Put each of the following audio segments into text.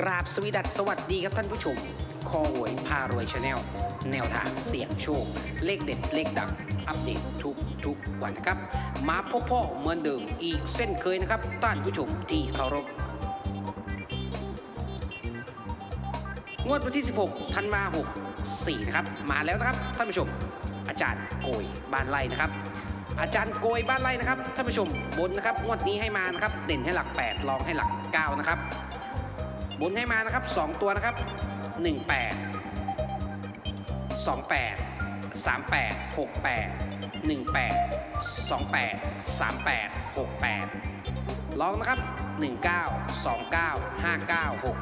กราบสวีดัสสวัสดีครับท่านผู้ชม คอหวยพารวยชาแนลแนวทางเสี่ยงโชค เลขเด็ด เลขดัง อัปเดตทุกทุกวันนะครับ มาพบพ่อเหมือนเดิมอีกเส้นเคยนะครับท่านผู้ชมที่เคารพงวดวันที่ 16ธันวาคม64นะครับ มาแล้วนะครับท่านผู้ชม อาจารย์โกยบ้านไร่นะครับ อาจารย์โกยบ้านไร่นะครับท่านผู้ชมบนนะครับงวดนี้ให้มานะครับเด่นให้หลัก 8 รองให้หลัก 9 นะครับ บนให้มานะครับ 2 ตัวนะครับ 18 28 38 68 18 28 38 68 ลองนะครับ 19 29 59 69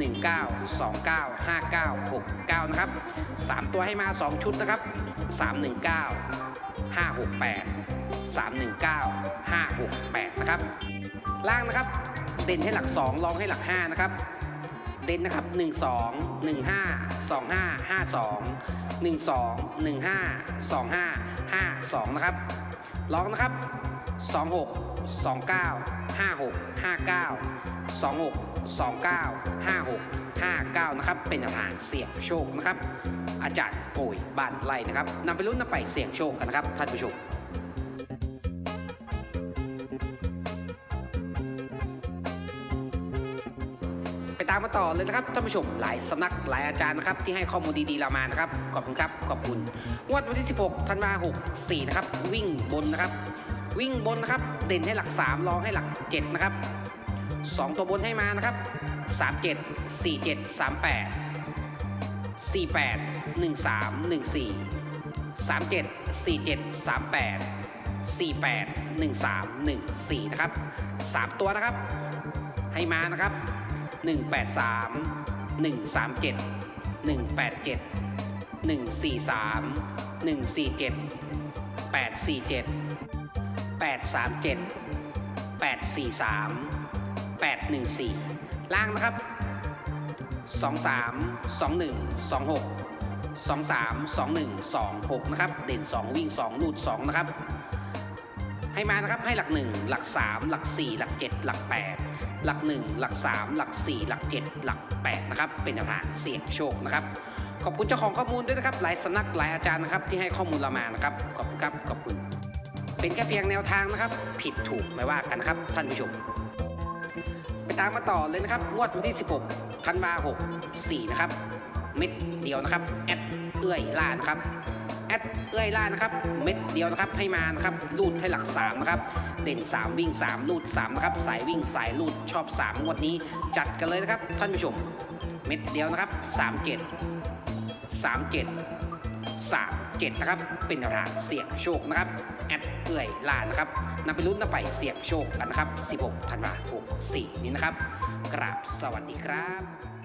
19 29 59 69 นะครับ 3 ตัวให้มา 2 ชุดนะครับ 319 568 319 568 นะครับ ล่างนะครับ เด่นให้หลัก 2 รองให้หลัก 5 นะครับ เด่นนะครับ 1 2 1 5 2 5 5 2 1 2 1 5 2 5 5 2 นะครับลองนะครับ 26 29 56 59 26 29 56 59 นะครับ เป็นแนวทางเสี่ยงโชคนะครับ อาจารย์โกยบ้านไร่นะครับนำไปลุ้นนำไปเสี่ยงโชคกันนะครับท่านผู้ชม ตามมาต่อเลยนะครับท่านผู้ชมหลายสำนักหลายอาจารย์นะครับที่ให้ข้อมูลดีๆเรามานะครับขอบคุณครับขอบคุณงวดวันที่ 16ธันวาคม64นะครับวิ่งบนนะครับ วิ่งบนนะครับเด่นให้หลัก3รองให้หลัก7นะครับ2 ตัวบนให้มานะครับ 37 47 38 48 13 14 37 47 38 48 13 14 นะครับ 3 ตัวนะครับ ให้มานะครับ 183 137 187 143 147 847 837 843 814 ล่างนะครับ 23 21 26 23 21 26 นะครับ เด่น 2 วิ่ง 2 ลูด 2 นะครับ ให้มานะครับให้หลัก 1 หลัก 3 หลัก 4 หลัก 7 หลัก 8 หลัก 1 หลัก 3 หลัก 4 หลัก 7 หลัก 8 นะครับ เป็นแนวทางเสี่ยงโชคนะครับ ขอบคุณเจ้าของข้อมูลด้วยนะครับ หลายสำนักหลายอาจารย์นะครับที่ให้ข้อมูลเรามานะครับ ขอบคุณครับ ขอบคุณ เป็นแค่เพียงแนวทางนะครับ ผิดถูกไม่ว่ากันนะครับ ท่านผู้ชม ไปตามมาต่อเลยนะครับงวดวันที่ 16ธันวาคม64นะครับ เม็ดเดียวนะครับแอดเอื้อยล่านะครับ แอดเอื้อยล่านะครับ เม็ดเดียวนะครับให้มานะครับลูดให้หลัก3นะครับเด่น 3 วิ่ง 3 ลูด3นะครับสายวิ่งสายลูดชอบ3งวดนี้ จัดกันเลยนะครับ ท่านผู้ชม เม็ดเดียวนะครับ37 37 37 นะครับ เป็นแนวทางเสี่ยงโชคนะครับ แอดเอื่อยล่านะครับนำไปลุ้นนำไปเสี่ยงโชคกันนะครับ 16ธันวาคม64 นี้นะครับ กราบสวัสดีครับ